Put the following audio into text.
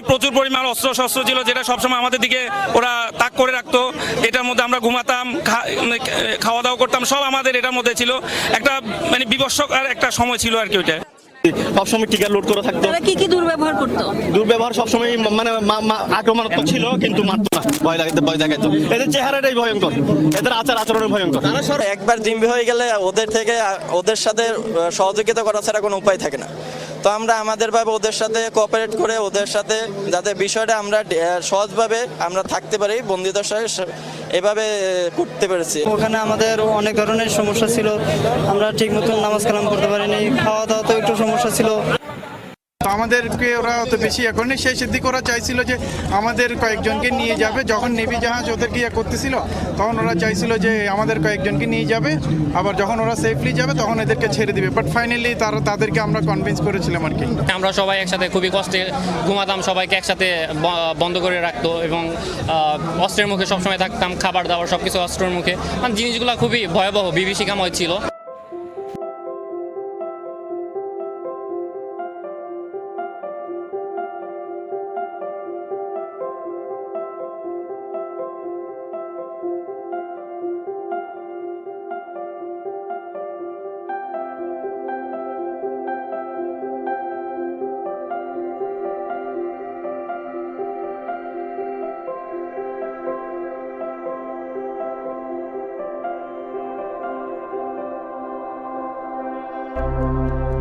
পরিমাণ অস্ত্র শস্ত্র ছিল যেটা সবসময় আমাদের দিকে ওরা তাক করে রাখতো। এটার মধ্যে আমরা ঘুমাতাম খা- মানে খাওয়া দাওয়া করতাম সব আমাদের এটার মধ্যে ছিল। একটা মানে বিবর্ষক আর একটা সময় ছিল আর কি ওইটা। সবসময় টিকা লোড করে থাকতো। কি কি দুর্ব্যবহার করতো? দুর্ব্যবহার সবসময় মানে আক্রমণাত্মক ছিল কিন্তু মারতো না। ভয় লাগাইতে ভয় দেখাইতো। এদের চেহারাটাই ভয়ঙ্কর। এদের আচার আচরণে ভয়ঙ্কর। একবার জিম্বি হয়ে গেলে ওদের থেকে ওদের সাথে সহযোগিতা করা ছাড়া কোনো উপায় থাকে না। তো আমরা আমাদেরভাবে ওদের সাথে কোঅপারেট করে, ওদের সাথে যাতে বিষয়টা আমরা সহজভাবে আমরা থাকতে পারি বন্দিদশায় এভাবে করতে পেরেছি। ওখানে আমাদের অনেক ধরনের সমস্যা ছিল, আমরা ঠিক মতন নামাজ কালাম করতে পারিনি খাওয়া দাওয়া তো একটু সমস্যা ছিল। আমাদেরকে ওরা অত বেশি এখনই শেষের দিকে ওরা চাইছিল যে আমাদের কয়েকজনকে নিয়ে যাবে। যখন নেভি জাহাজ ওদেরকে ইয়ে করতেছিল, তখন ওরা চাইছিল যে আমাদের কয়েকজনকে নিয়ে যাবে। আবার যখন ওরা সেফলি যাবে, তখন এদেরকে ছেড়ে দিবে। বাট ফাইনালি তারা, তাদেরকে আমরা কনভিন্স করেছিলাম আর কি। আমরা সবাই একসাথে খুবই কষ্টে ঘুমাতাম, সবাইকে একসাথে বন্ধ করে রাখতো এবং অস্ত্রের মুখে সবসময় থাকতাম, খাবার দাবার সব কিছু অস্ত্রের মুখে। মানে জিনিসগুলো খুবই ভয়াবহ, বিভীষিকাময় ছিল। Música